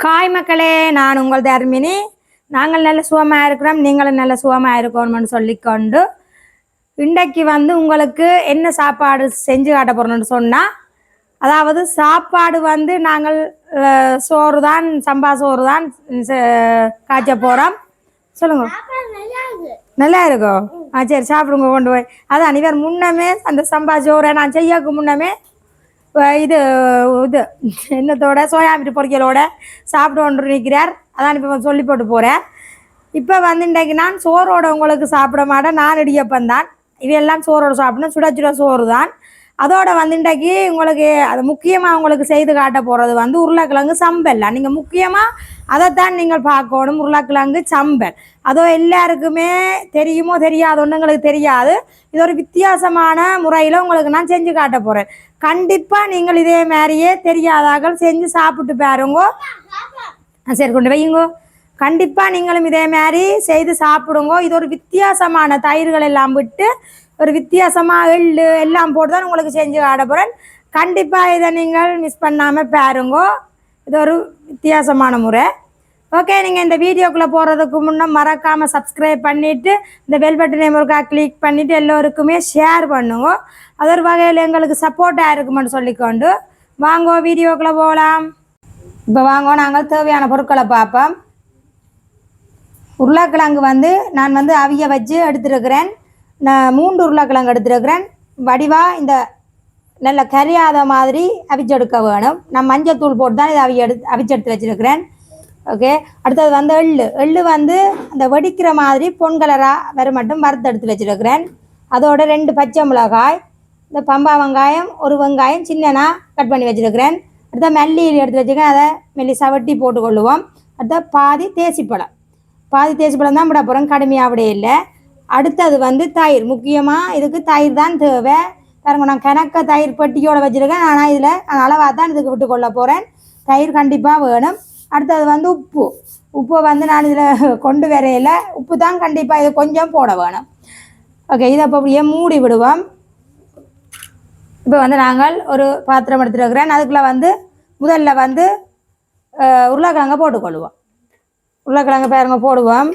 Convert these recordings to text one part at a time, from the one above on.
காய் மக்களே நான் உங்கள் தர்மினி. நாங்கள் நல்ல சுகமாக இருக்கிறோம் நீங்களும் நல்ல சுகமாக இருக்கணும்னு சொல்லிக்கொண்டு இன்றைக்கு வந்து உங்களுக்கு என்ன சாப்பாடு செஞ்சு காட்ட போகிறோம்னு சொன்னால் அதாவது சாப்பாடு வந்து நாங்கள் சோறு தான் சம்பா சோறு தான் காய்ச்ச போகிறோம் சொல்லுங்க. நல்லா இருக்கும் ஆ சரி சாப்பிடுங்க கொண்டு போய். அதான் இவர் முன்னமே அந்த சம்பா சோறை நான் செய்யக்கு முன்னமே இது இது என்னத்தோட? சோயாபீன் பொரியலோட சாப்பிட்டு ஒன்று நிற்கிறார் அதான் இப்போ சொல்லி போட்டு போகிறேன் இப்போ வந்து இன்றைக்கு நான் சோறோட உங்களுக்கு சாப்பிட மாட்டேன். நான் இடியப்பம் தான் இவையெல்லாம் சோறோட சாப்பிடணும். சுட சுட சோறு தான் அதோட வந்து இன்றைக்கு உங்களுக்கு அது முக்கியமாக உங்களுக்கு செய்து காட்ட போகிறது வந்து உருளைக்கிழங்கு சம்பல். நீங்கள் முக்கியமாக அதைத்தான் நீங்கள் பார்க்கணும். உருளைக்கிழங்கு சம்பல். அதோ எல்லாருக்குமே தெரியுமோ தெரியாதோன்னு உங்களுக்கு தெரியாது. இது ஒரு வித்தியாசமான முறையில் உங்களுக்கு நான் செஞ்சு காட்ட போகிறேன் கண்டிப்பாக நீங்கள் இதே மாதிரியே தெரியாதாக்கள் செஞ்சு சாப்பிட்டு பாருங்க. சரி கொண்டு வையுங்கோ. கண்டிப்பாக நீங்களும் இதே மாதிரி செய்து சாப்பிடுங்க. இது ஒரு வித்தியாசமான தயிர்கள் எல்லாம் விட்டு ஒரு வித்தியாசமாக எள்ளு எல்லாம் போட்டு தான் உங்களுக்கு செஞ்சு ஆட போகிறேன் கண்டிப்பாக இதை நீங்கள் மிஸ் பண்ணாமல் பாருங்கோ. இது ஒரு வித்தியாசமான முறை. ஓகே நீங்கள் இந்த வீடியோக்குள்ளே போகிறதுக்கு முன்னே மறக்காமல் சப்ஸ்கிரைப் பண்ணிவிட்டு இந்த பெல் பட்டனை ஒருக்கா கிளிக் பண்ணிவிட்டு எல்லோருக்குமே ஷேர் பண்ணுங்க. அது ஒரு வகையில் எங்களுக்கு சப்போர்ட்டாக இருக்குமென்னு சொல்லிக்கொண்டு வாங்கோ வீடியோக்குள்ளே போகலாம் இப்போ வாங்கோ நாங்கள் தேவையான பொருட்களை பார்ப்போம். உருளைக்கிழங்கு வந்து நான் வந்து அவிய வச்சு எடுத்துருக்கிறேன். நான் மூன்று உருளைக்கிழங்கு எடுத்துருக்கிறேன். வடிவாக இந்த நல்ல கரியாத மாதிரி அவிச்செடுக்க வேணும். நான் மஞ்சத்தூள் போட்டு தான் இதை அவி எடுத்து அவிச்செடுத்து வச்சுருக்கிறேன். ஓகே அடுத்தது வந்து எள்ளு. எள்ளு வந்து அந்த வெடிக்கிற மாதிரி பொன் கலராக வர மட்டும் வறுத்தெடுத்து வச்சுருக்கிறேன். அதோட ரெண்டு பச்சை மிளகாய் இந்த பம்பா வெங்காயம் ஒரு வெங்காயம் சின்னனா கட் பண்ணி வச்சுருக்கிறேன். அடுத்த மல்லி எடுத்து வச்சுருக்கேன். அதை மெல்லி சவட்டி போட்டுக்கொள்ளுவோம். அடுத்த பாதி தேசிப்பழம். பாதி தேசிப்பழம் தான் விட போகிறோம் கடுமையாக அப்படியே இல்லை. அடுத்தது வந்து தயிர். முக்கியமாக இதுக்கு தயிர் தான் தேவை. பாருங்க நான் கணக்க தயிர் பெட்டியோட வச்சுருக்கேன். ஆனால் இதில் நான் அளவாக தான் இதுக்கு விட்டு கொள்ள போகிறேன் தயிர் கண்டிப்பாக வேணும். அடுத்தது வந்து உப்பு. உப்பை வந்து நான் இதில் கொண்டு வரையில. உப்பு தான் கண்டிப்பாக இது கொஞ்சம் போட வேணும். ஓகே இதை இப்போ அப்படியே மூடி விடுவோம். இப்போ வந்து நாங்கள் ஒரு பாத்திரம் எடுத்துருக்கிறேன். அதுக்குள்ளே வந்து முதல்ல வந்து உருளைக்கிழங்க போட்டுக்கொள்வோம். உருளைக்கிழங்கு பாருங்க போடுவோம்.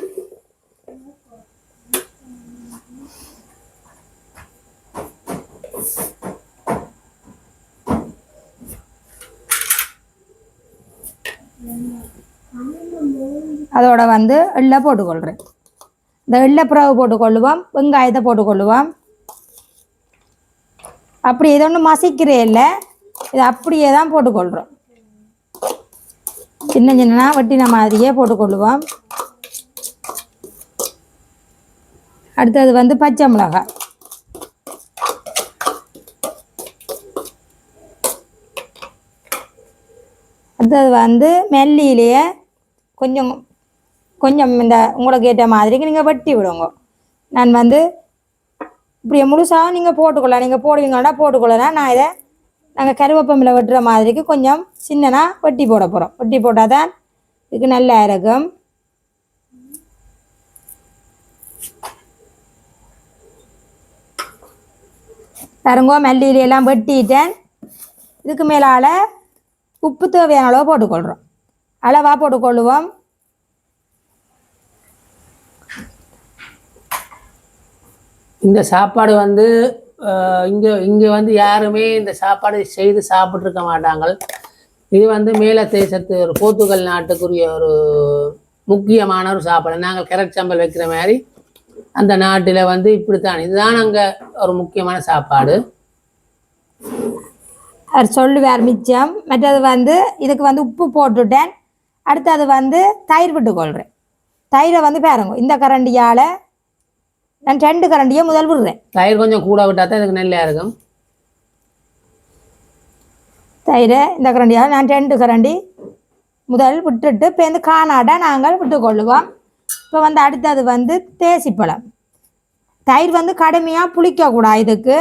அதோட வந்து எள்ளை போட்டுக்கொள்கிறேன் இந்த எள்ளை பிறகு போட்டுக்கொள்ளுவோம் வெங்காயத்தை போட்டுக்கொள்ளுவோம். அப்படி ஏதோ ஒன்றும் மசிக்கிறே இல்லை. இது அப்படியே தான் போட்டுக்கொள்கிறோம் சின்ன சின்னனா வெட்டின மாதிரியே போட்டுக்கொள்ளுவோம். அடுத்தது வந்து பச்சை மிளகாய் அடுத்தது வந்து மெல்லியிலேயே கொஞ்சம் கொஞ்சம் இந்த உங்களுக்கு ஏற்ற மாதிரிக்கு நீங்கள் வெட்டி விடுங்க. நான் வந்து இப்படியே முழுசாக நீங்கள் போட்டுக்கொள்ளலாம். நீங்கள் போடுவீங்கன்னா போட்டுக்கொள்ளனா நான் இதை நாங்கள் கருவேப்பமில் வெட்டுற மாதிரிக்கு கொஞ்சம் சின்னனாக வெட்டி போட போகிறோம் வெட்டி போட்டால் தான் இதுக்கு நல்லா இருக்கும் பாருங்கோ மல்லியில வெட்டிட்டேன். இதுக்கு மேலால் உப்பு தேவையான அளவு போட்டுக்கொள்கிறோம் அளவாக போட்டுக்கொள்ளுவோம். இந்த சாப்பாடு வந்து இங்கே இங்கே வந்து யாருமே இந்த சாப்பாடு செய்து சாப்பிட்ருக்க மாட்டாங்க இது வந்து மேல தேசத்து ஒரு போர்த்துகல் நாட்டுக்குரிய ஒரு முக்கியமான ஒரு சாப்பாடு. நாங்கள் கரெக்ட் சம்பல் வைக்கிற மாதிரி அந்த நாட்டில் வந்து இப்படித்தான். இதுதான் அங்கே ஒரு முக்கியமான சாப்பாடு. அவர் சொல்லுவார் மிச்சம். மற்றது வந்து இதுக்கு வந்து உப்பு போட்டுட்டேன். அடுத்தது வந்து தயிர் விட்டுக்கொள்கிறேன் தயிரை வந்து பாருங்க இந்த கரண்டியால் நான் ரெண்டு கரண்டியை முதல் விடுறேன். தயிர் கொஞ்சம் கூட விட்டால் தான் இதுக்கு நல்லா இருக்கும். தயிரை இந்த கரண்டியால் நான் ரெண்டு கரண்டி முதல் விட்டுட்டு இப்போ இந்த காணாடை நாங்கள் விட்டுக்கொள்ளுவோம். இப்போ வந்து அடுத்தது வந்து தேசிப்பழம். தயிர் வந்து கடுமையாக புளிக்கக்கூடாது இதுக்கு.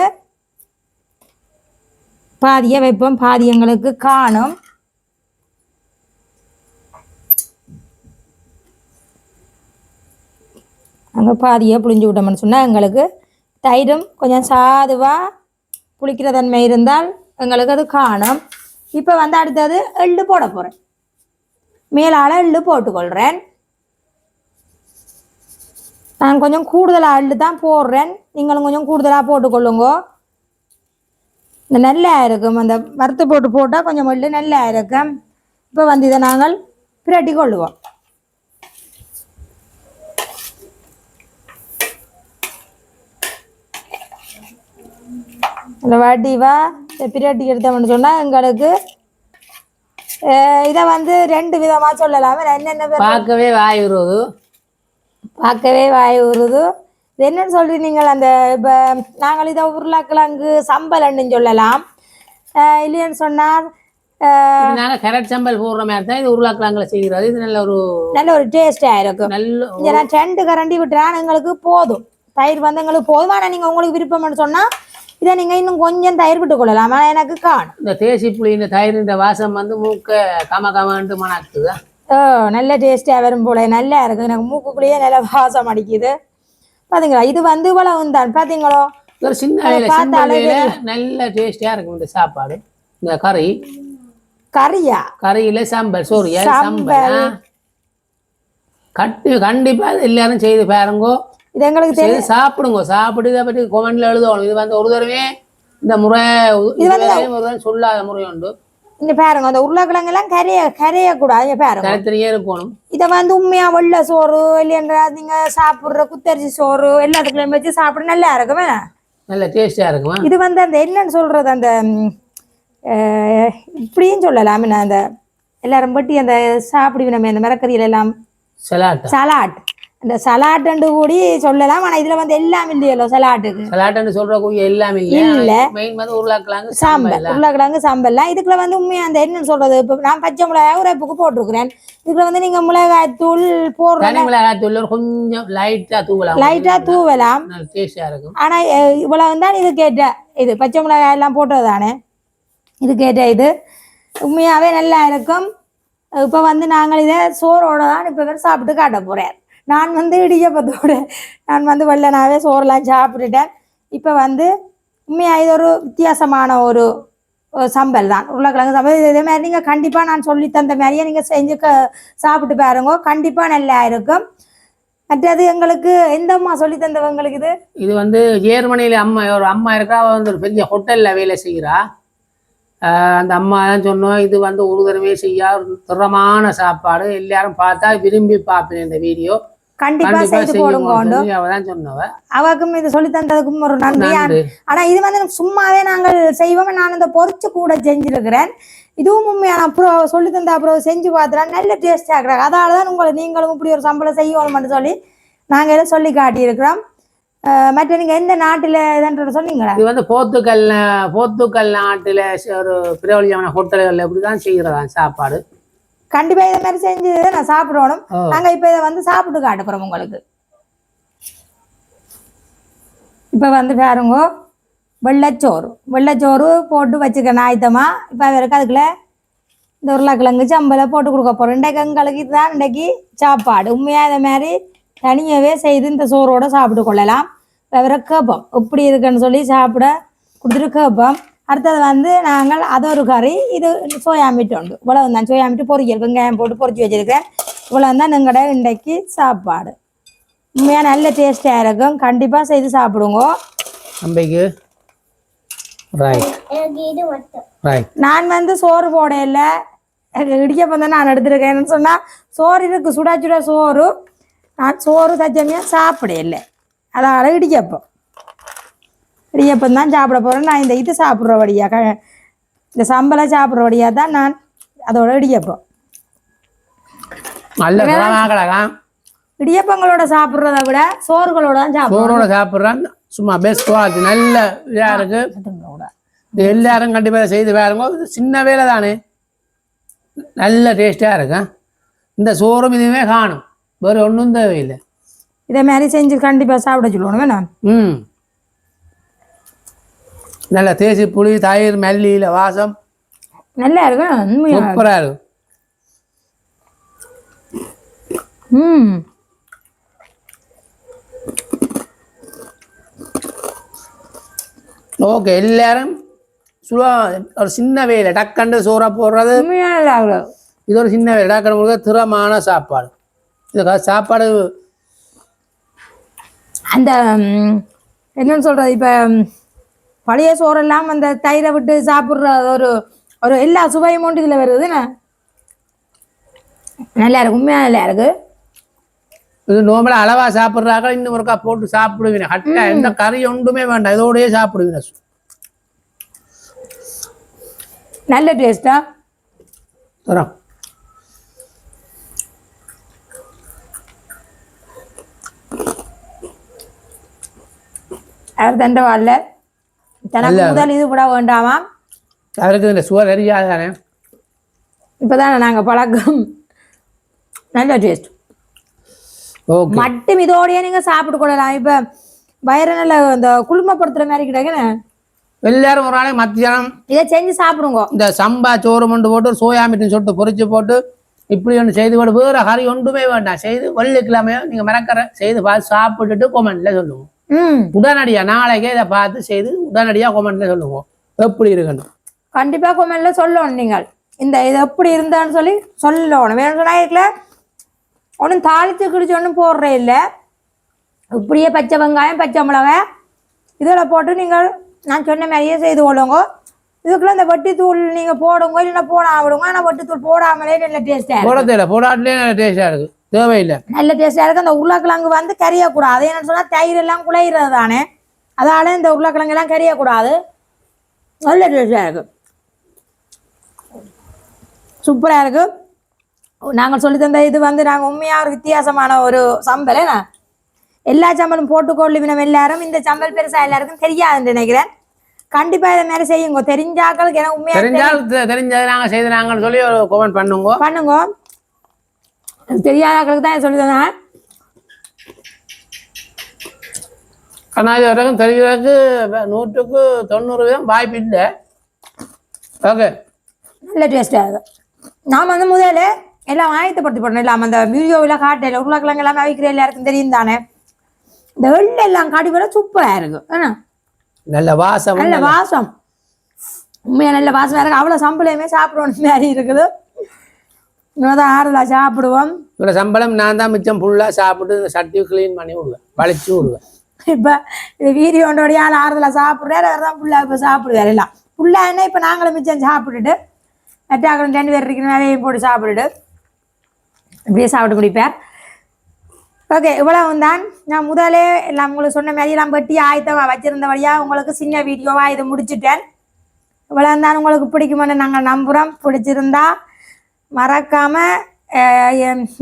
பாதியை வைப்போம். பாதி எங்களுக்கு காணும். நாங்கள் பாதியை புளிஞ்சு விட்டோம்னு சொன்னால் எங்களுக்கு தயிரும் கொஞ்சம் சாதுவாக புளிக்கிற தன்மை இருந்தால் எங்களுக்கு அது காணும். இப்போ வந்து அடுத்தது எள்ளு போட போகிறேன் மேலால் எள்ளு போட்டுக்கொள்கிறேன் நான் கொஞ்சம் கூடுதலாக எள்ளு தான் போடுறேன். நீங்களும் கொஞ்சம் கூடுதலாக போட்டுக்கொள்ளுங்க. இந்த நல்லா இருக்கும். அந்த வறுத்து போட்டு போட்டால் கொஞ்சம் எள்ளு நல்லா இருக்கும். இப்போ வந்து இதை நாங்கள் பிரட்டி கொள்ளுவோம். இந்த வடிவா பிரட்டி எடுத்தோம்னு சொன்னால் எங்களுக்கு இதை வந்து ரெண்டு விதமாக சொல்லலாம். என்னென்ன பேர் பார்க்கவே வாய் வருவது பார்க்கவே வாய் இது என்னன்னு சொல்லி நீங்கள் அந்த இப்போ நாங்கள் இதை உருளைக்கிழங்கு சம்பலன்னு சொல்லலாம். இல்லைன்னு சொன்னால் இதனால கேரட் சம்பல் போடுற மாதிரி தான் இது உருளைக்கிழங்குல செய்கிறது இது நல்ல ஒரு நல்ல ஒரு டேஸ்டாக இருக்கும். நல்ல நான் ரெண்டு கரண்டி விட்டுறேன். எங்களுக்கு போதும். தயிர் வந்து எங்களுக்கு போதும். ஆனால் நீங்கள் உங்களுக்கு விருப்பம்னு சொன்னால் இதை நீங்கள் இன்னும் கொஞ்சம் தயிர் விட்டு கொள்ளலாம்? ஆனால் எனக்கு காணும். இந்த தேசி புளி இந்த தயிர் இந்த வாசம் வந்து மூக்க கம கமன்ட்டு மணக்குது. ஓ நல்ல டேஸ்டாக வரும் போல. நல்லா இருக்குது. எனக்கு மூக்குக்குள்ளேயே நல்ல வாசம் அடிக்குது. பார்த்தீங்களா இது வந்து இவ்வளவு தான். பார்த்தீங்களோ ஒரு சின்ன நல்ல டேஸ்டியா இருக்கும் இந்த சாப்பாடு. இந்த கறி. கறியா? கறியில சம்பல். சோறு ஆ. கட்டி கண்டிப்பா இது எல்லாரும் செய்து பாருங்கோ. இது எங்களுக்கு தெரியும். சாப்பிடுங்க. சாப்பிட்டு இதை பற்றி கொமெண்ட்ல எழுதணும் இது வந்து ஒரு தடவை இந்த முறை ஒரு தடவை சொல்லாத முறை உண்டு. இங்க பாருங்க அந்த உருளைக்கிழங்கெல்லாம் கரைய கரைய கூடாது இங்க பாருங்க. தனித்தனியே இருக்கணும். இதை வந்து உண்மையா வெள்ளை சோறு இல்லைன்ற நீங்க சாப்பிடுற குத்தரிசி சோறு எல்லாத்துக்குள்ளயும் வச்சு சாப்பிட நல்லா இருக்குமே. நல்ல டேஸ்டியா இருக்குமா? இது வந்து அந்த என்னன்னு சொல்றது அந்த இப்படியும் சொல்லலாம் என்ன அந்த எல்லாரும் பட்டி அந்த சாப்பிடுவினமே அந்த மரக்கறியில எல்லாம் சலாட்டா சலாட் அந்த சலாட்டுண்டு கூடி சொல்லலாம். ஆனா இதுல வந்து எல்லாம் இல்லையല്ലോ சலாட்டுக்கு சலாட்டன்னு சொல்றக்கூடிய எல்லாமே இல்ல. இல்ல மெயின் வந்து உருளைக்கிழங்கு சாம்பல் உருளைக்கிழங்கு சாம்பல்லாம் இதுக்குள்ள வந்து உண்மையா அந்த என்னன்னு சொல்றது? இப்போ நான் பச்சை மிளகாய் உரைப்புக்கு போட்டிருக்கிறேன். இதுக்குள்ள வந்து நீங்க மிளகாய் தூள் போடுற தனி மிளகாய் தூள் கொஞ்சம் லைட்டா தூவலாம். லைட்டா தூவலாம். டேஸ்டியா இருக்கும். ஆனா இவ்வளவு தான் இது கேட்ட இது பச்சை மிளகாய் எல்லாம் போட்டது தானே? இது கேட்ட இது. உண்மையாவே நல்லா இருக்கும். இப்போ வந்து நாங்கள் இதை சோறோட தான் இப்போ சாப்பிட்டு காட்ட போறேன் நான் வந்து இடியப்பத்தோடு நான் வந்து வெள்ளனாவே சோறெல்லாம் சாப்பிட்டுட்டேன். இப்போ வந்து உண்மையாக இது ஒரு வித்தியாசமான ஒரு சம்பல் தான். உருளைக்கிழங்கு சம்பல். இதே மாதிரி நீங்கள் கண்டிப்பாக நான் சொல்லி தந்த மாதிரியே நீங்கள் செஞ்சு க சாப்பிட்டு பாருங்க. கண்டிப்பாக நல்லா இருக்கும். மற்றது எங்களுக்கு எந்த அம்மா சொல்லி தந்தவங்களுக்கு இது? இது வந்து ஜேர்மனியில் அம்மா ஒரு அம்மா இருக்கா அவள் வந்து ஒரு பெரிய ஹோட்டலில் வேலை செய்கிறா அந்த அம்மா தான் சொன்னோம் இது வந்து ஒரு தடவை செய்யா ஒரு தரமான சாப்பாடு. எல்லாரும் பார்த்தா விரும்பி பார்ப்பேன் இந்த வீடியோ. கண்டிப்பா செய்து போடுங்க அவக்கும் இது சொல்லி தந்ததுக்கும் ஒரு நன்றி. ஆனா இது வந்து சும்மாவே நாங்கள் செய்வோம் நான் இந்த பொரிச்சு கூட செஞ்சிருக்கிறேன். இதுவும் உண்மையான அப்புறம் சொல்லி தந்த அப்புறம் செஞ்சு பார்த்துறேன். நல்ல டேஸ்ட் ஆகுறாங்க அதனால தான் உங்களை நீங்களும் இப்படி ஒரு சம்பளம் செய்யணும்னு சொல்லி நாங்கள் எல்லாம் சொல்லி காட்டியிருக்கிறோம். மற்ற நீங்க எந்த நாட்டுல இதுன்றத சொன்னீங்களா? இது வந்து போர்த்துக்கல் போர்த்துக்கல் நாட்டுல ஒரு பிரபலியமான ஹோட்டல்கள் இப்படிதான் செய்கிறதா சாப்பாடு. கண்டிப்பா இதை மாதிரி செஞ்சு நான் சாப்பிடணும். நாங்க இப்ப இதை வந்து சாப்பிட்டு காட்ட போறோம் உங்களுக்கு. இப்ப வந்து பாருங்க வெள்ளைச்சோறு. வெள்ளைச்சோறு போட்டு வச்சுக்கணும். ஆயத்தமா. இப்போ அவருக்கு அதுக்குள்ள இந்த உருளைக்கிழங்கு சம்பலை போட்டு கொடுக்க போகிறோம் இன்றைக்கு எங்களுக்கு இதுதான் இன்றைக்கு சாப்பாடு. உண்மையாக இதை மாதிரி தனியாகவே செய்து இந்த சோறோட சாப்பிட்டு கொள்ளலாம். அவரை கேட்போம் எப்படி இருக்குன்னு சொல்லி சாப்பிட கொடுத்துட்டு கேட்போம் அடுத்தது வந்து நாங்கள் அது ஒரு கறி இது சோயா மீட் உண்டு. இவ்வளவு தான் சோயா மீட்டு பொரியல் வெங்காயம் போட்டு பொரிச்சு வச்சிருக்கேன் இவ்வளவு தான் எங்களோட இன்றைக்கு சாப்பாடு. உண்மையாக நல்ல டேஸ்டாக இருக்கும். கண்டிப்பாக செய்து சாப்பிடுங்க. நம்பிக்கை நான் வந்து சோறு போடையில இடிக்கப்பம் தான் நான் எடுத்துருக்கேன்னு சொன்னால் சோறு இருக்கு. சுட சுட சோறு. நான் சோறு சச்சமையாக சாப்பிடையில அதால் இடிக்கப்பம் இடியப்பம் தான் சாப்பிட போகிறேன் நான் இந்த இது சாப்பிட்றபடியா க இந்த சம்பளம் சாப்பிட்றபடியா தான் நான் அதோட இடியப்பம். இடியப்பங்களோட சாப்பிட்றத விட சோறுகளோட தான் சோறோட சாப்பிட்றான். சும்மா பெஸ்ட் குவாலிட்டி நல்ல இதாக இருக்கு. இது எல்லாரும் கண்டிப்பாக செய்து பாருங்க. சின்ன வேலை தானே. நல்ல டேஸ்டாக இருக்கும் இந்த சோறும் இதுவுமே காணும். வேறு ஒன்றும் தேவையில்லை. இதே மாதிரி செஞ்சு கண்டிப்பாக சாப்பிட சொல்லுவோம். வேணாம் ம். நல்ல தேசி புளி தயிர் மல்லியில் வாசம். நல்லா இருக்கும் சூப்பராக இருக்கும். ம். ஓகே எல்லாரும் சுலா ஒரு சின்ன வேலை டக்கண்டு சோறா போடுறது. இது ஒரு சின்ன இடாக்கிறவங்களுக்கு திறமான சாப்பாடு. இதுக்காக சாப்பாடு அந்த என்னன்னு சொல்றது இப்போ பழைய சோறெல்லாம் அந்த தயிரை விட்டு சாப்பிட்ற ஒரு ஒரு எல்லா சுவையும் ஒன்று இதில் வருது என்ன? நல்லா இருக்கு உண்மையாக நல்லா இருக்கு. இது நோம்பல அளவா சாப்பிட்றாங்க இன்னும் ஒருக்கா போட்டு சாப்பிடுவீங்க கட்டா எந்த கறி ஒன்றுமே வேண்டாம் இதோடயே சாப்பிடுவீங்க நல்ல டேஸ்டா தரோம் அவர் தண்டை வரல தனக்கு முதல் இது கூட வேண்டாமா அதுக்கு இந்த சுவர் தெரியாதானே இப்போதானே நாங்கள் பழக்கம் நல்ல டேஸ்ட் ஓகே மட்டும் இதோடயே நீங்கள் சாப்பிட்டு கொள்ளலாம் இப்போ வயிறு நல்ல இந்த குளுமைப்படுத்துகிற மாதிரி கிடைக்குன்னு எல்லாரும் ஒரு நாளைக்கு மத்தியானம் இதை செஞ்சு சாப்பிடுங்க இந்த சம்பா சோறு மண்டு போட்டு சோயா மீட்டின் சொல்லிட்டு பொரிச்சு போட்டு இப்படி ஒன்று செய்து போட்டு வேற கறி ஒன்றுமே வேண்டாம் செய்து வெள்ளிக்கிழமையோ நீங்கள் மிரக்கற செய்து பார்த்து சாப்பிட்டுட்டு கொமெண்ட்ல சொல்லுவோம் உடனடியா நாளைக்கே இதை பார்த்து செய்து உடனடியா கொமெண்ட்ல சொல்லுவோம். எப்படி இருக்குன்னு கண்டிப்பாக கொமெண்ட்ல சொல்லணும் நீங்கள். இந்த இது எப்படி இருந்தான்னு சொல்லி சொல்லணும். வேணும் சொன்னா இதுல ஒன்றும் தாளித்து கிடிச்சு ஒன்றும் போடுறே இல்லை. இப்படியே பச்சை வெங்காயம் பச்சை மிளகாய் இதில் போட்டு நீங்கள் நான் சொன்ன மாதிரியே செய்து கொள்ளுங்க. இதுக்குள்ள இந்த வட்டி தூள் நீங்கள் போடுங்க இல்லைன்னா போடாம விடுங்க. ஆனால் வட்டி தூள் போடாமலே நல்ல டேஸ்ட்டாக போட தேவை போடாட்டிலே நல்ல டேஸ்டா இருக்கு. தேவையில்லை. நல்ல டேஸ்ட்டாக இருக்குது அந்த உருளைக்கிழங்கு வந்து கறியக்கூடாது. என்னன்னு சொன்னால் தயிர் எல்லாம் குழையிறது தானே. அதால இந்த உருளைக்கிழங்கு எல்லாம் கறியக்கூடாது. நல்ல டேஸ்ட்டாக இருக்குது சூப்பராக இருக்கு. நாங்கள் சொல்லி தந்த இது வந்து நாங்கள் உண்மையாக ஒரு வித்தியாசமான ஒரு சம்பல் என்ன? எல்லா சம்பலும் போட்டுக்கொள்ளு நம்ம எல்லாரும். இந்த சம்பல் பெருசாக எல்லாருக்கும் தெரியாதுன்னு நினைக்கிறேன். கண்டிப்பாக இதை மாதிரி செய்யுங்க. தெரிஞ்சாக்களுக்கு ஏன்னா உண்மையாக தெரிஞ்சால் தெரிஞ்சது நாங்க செய்து நாங்கன்னு சொல்லி ஒரு கமெண்ட் பண்ணுங்க. பண்ணுங்க. தெரியாதாக்களுக்கு தான் சொல்லி தந்தேன் ஆனால் இது வரைக்கும் நூற்றுக்கு தொண்ணூறு வீதம் வாய்ப்பு இல்லை. ஓகே. நல்ல டேஸ்ட்டாக இருக்கும் நாம் வந்து முதல்ல எல்லாம் ஆயத்தப்படுத்தி போடணும். இல்லாமல் அந்த வீடியோவில் காட்டையில் உருளைக்கிழங்கு எல்லாமே அவிக்கிற எல்லாருக்கும் தெரியும் தானே? இந்த வெள்ளை எல்லாம் காட்டி போட சூப்பராக இருக்கும் ஏன்னா நல்ல வாசம் நல்ல வாசம். உண்மையாக நல்ல வாசம் இருக்கு. அவ்வளோ சம்பளையுமே சாப்பிடணும் மாதிரி இருக்குது. இன்னும் தான் ஆறுதலாக சாப்பிடுவோம். இவ்வளோ சம்பளம் நான் தான் மிச்சம். ஃபுல்லாக சாப்பிட்டு இந்த சட்டியை க்ளீன் பண்ணி விடுவேன். வலிச்சு விடுவேன். இப்போ இது வீடியோண்டோடைய ஆள் ஆறுதலாக சாப்பிட்றாரு. அவர் தான் ஃபுல்லாக இப்போ சாப்பிடுவார் எல்லாம். ஃபுல்லாக என்ன இப்போ நாங்களும் மிச்சம் சாப்பிட்டுட்டு மெட்டாக்களும் ரெண்டு பேர் இருக்கிற வேலையும் போட்டு சாப்பிட்டுட்டு இப்படியே சாப்பிட்டு குடிப்பேன் ஓகே இவ்வளவு தான் நான் முதலே எல்லாம் உங்களுக்கு சொன்ன மாதிரி எல்லாம் வெட்டி ஆயத்தமாக வச்சிருந்தபடியாக உங்களுக்கு சின்ன வீடியோவாக இதை முடிச்சிட்டேன். இவ்வளவு தான் உங்களுக்கு பிடிக்குமென்னு நாங்கள் நம்புகிறோம் பிடிச்சிருந்தா மறக்காமல்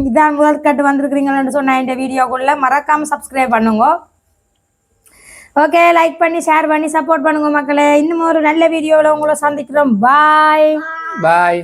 இதான் முதல் கட்டு வந்திருக்கிறீங்கன்னு சொன்ன இந்த வீடியோக்குள்ளே மறக்காமல் சப்ஸ்கிரைப் பண்ணுங்க. ஓகே லைக் பண்ணி ஷேர் பண்ணி சப்போர்ட் பண்ணுங்க மக்களே. இன்னும் ஒரு நல்ல வீடியோவில் உங்களை சந்திக்கிறோம். பாய் பாய்